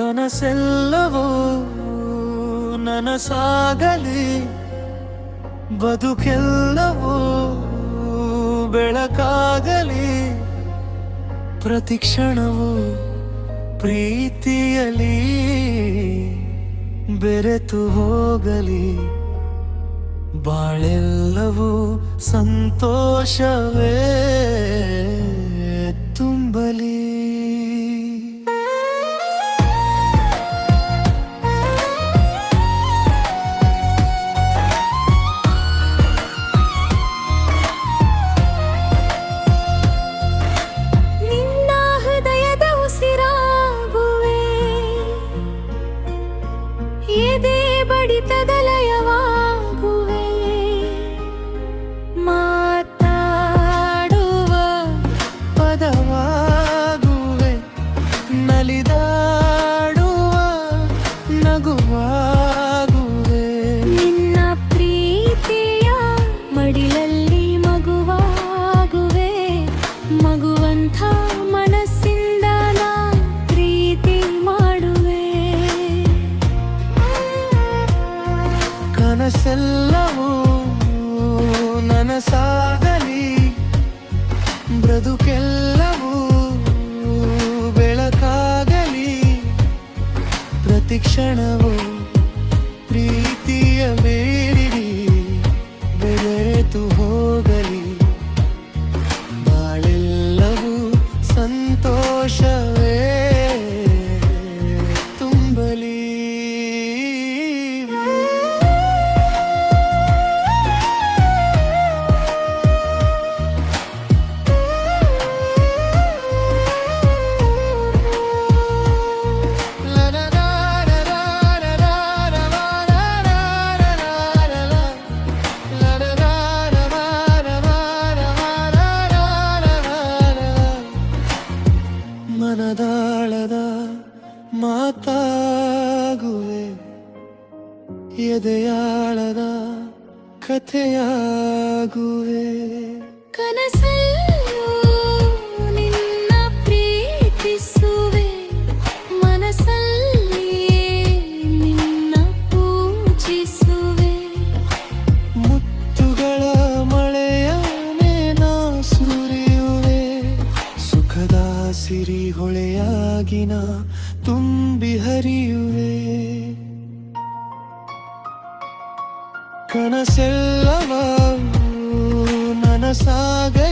ಕನಸೆಲ್ಲವೂ ನನಸಾಗಲಿ ಬದುಕೆಲ್ಲವೂ ಬೆಳಕಾಗಲಿ. ಪ್ರತಿ ಕ್ಷಣವು ಪ್ರೀತಿಯಲಿ ಬೆರೆತು ಹೋಗಲಿ. ಬಾಳೆಲ್ಲವೂ ಸಂತೋಷವೇ ತುಂಬಲಿ. ಎದೆ ಬಡಿತದ ಕನಸೆಲ್ಲವೂ ನನಸಾಗಲಿ. ಬ್ರದುಕೆಲ್ಲವೂ ಬೆಳಕಾಗಲಿ. ಪ್ರತಿ ಕ್ಷಣವೂ ಮನದಾಳದ ಮಾತಾಗುವೆ. ಎದೆಯಾಳದ ಕಥೆಯಾಗುವೆ. ಕನಸಲ್ಲೂ ಹೊಳೆಯಾಗಿನ ತುಂಬಿ ಹರಿಯುವೆ ಕನಸೆಲ್ಲವ ನನಸಾಗಲಿ